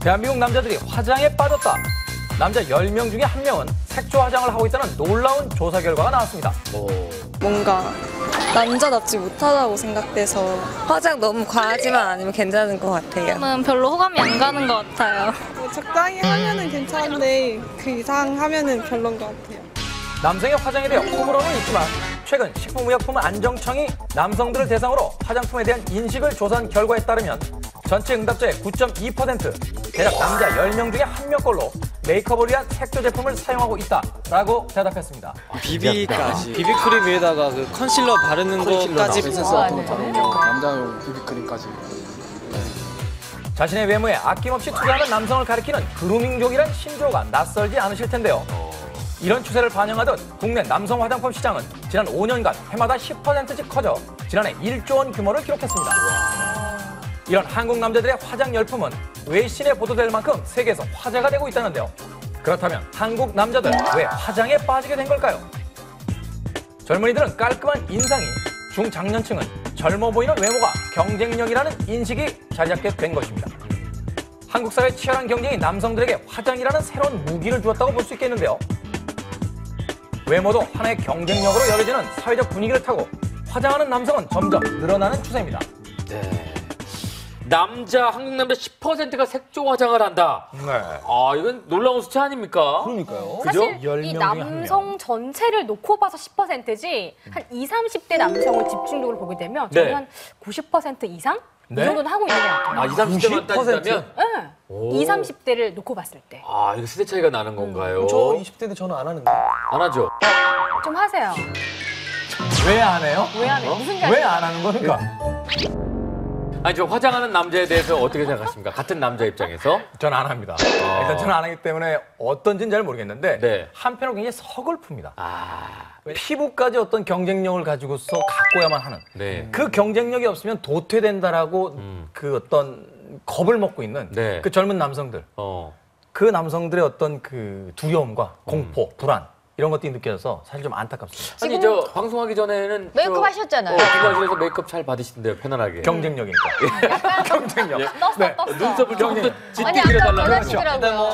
대한민국 남자들이 화장에 빠졌다. 남자 10명 중에 한명은 색조 화장을 하고 있다는 놀라운 조사 결과가 나왔습니다. 뭔가 남자답지 못하다고 생각돼서 화장 너무 과하지만 않으면 괜찮은 것 같아요. 저는 별로 호감이 안 가는 것 같아요. 뭐 적당히 하면은 괜찮은데 그 이상 하면은 별론 것 같아요. 남성의 화장에 대해 호불호는 있지만 최근 식품의약품 안정청이 남성들을 대상으로 화장품에 대한 인식을 조사한 결과에 따르면 전체 응답자의 9.2% 대략 남자 10명 중에 한 명 꼴로 메이크업을 위한 색조 제품을 사용하고 있다라고 대답했습니다. 비비까지 비비크림 위에다가 그 컨실러 바르는 에센스 같은 거 바르고 남자용 비비크림까지 자신의 외모에 아낌없이 투자하는 남성을 가리키는 그루밍족이란 신조어가 낯설지 않으실 텐데요. 이런 추세를 반영하듯 국내 남성 화장품 시장은 지난 5년간 해마다 10%씩 커져 지난해 1조 원 규모를 기록했습니다. 이런 한국 남자들의 화장 열풍은 외신에 보도될 만큼 세계에서 화제가 되고 있다는데요. 그렇다면 한국 남자들 왜 화장에 빠지게 된 걸까요? 젊은이들은 깔끔한 인상이 중장년층은 젊어 보이는 외모가 경쟁력이라는 인식이 자리 잡게 된 것입니다. 한국 사회의 치열한 경쟁이 남성들에게 화장이라는 새로운 무기를 주었다고 볼 수 있겠는데요. 외모도 하나의 경쟁력으로 여겨지는 사회적 분위기를 타고 화장하는 남성은 점점 늘어나는 추세입니다. 네. 남자 한국 남자 10%가 색조 화장을 한다. 네. 아 이건 놀라운 숫자 아닙니까? 그러니까요. 사실 그죠? 이 10명 중에 한 명. 남성 전체를 놓고 봐서 10%지 한 20, 30대 남성을 집중적으로 보게 되면 네. 저는 한 90% 이상 네? 이 정도는 하고 있는 것 같아요. 아 20, 30대만 90%? 따진다면? 네. 오. 20, 30대를 놓고 봤을 때. 아 이거 세대 차이가 나는 건가요? 저 20대인데 저는 안 하는데 안 하죠? 좀 하세요. 왜 안 해요? 왜 안 해요? 무슨 왜 자세요? 안 하는 겁니까? 아니 저 화장하는 남자에 대해서 어떻게 생각하십니까? 같은 남자 입장에서? 전 안 합니다. 일단 저는 안 하기 때문에 어떤지는 잘 모르겠는데 네. 한편으로 굉장히 서글픕니다. 아 피부까지 어떤 경쟁력을 가지고서 가꿔야만 하는 네. 그 경쟁력이 없으면 도태된다라고 음. 그 어떤 겁을 먹고 있는 네. 그 젊은 남성들 어. 그 남성들의 어떤 그 두려움과 음. 공포, 불안 이런 것들이 느껴져서 사실 좀 안타깝습니다. 아니 저 방송하기 전에는 메이크업 저- 하셨잖아요. 어, 김관실에서 메이크업 잘 받으시던데요 편안하게. 경쟁력이니까. 경쟁력. 떴어, 떴어. 눈썹을 조금 더 짙게 아까 그려달라고. 원하시더라고요.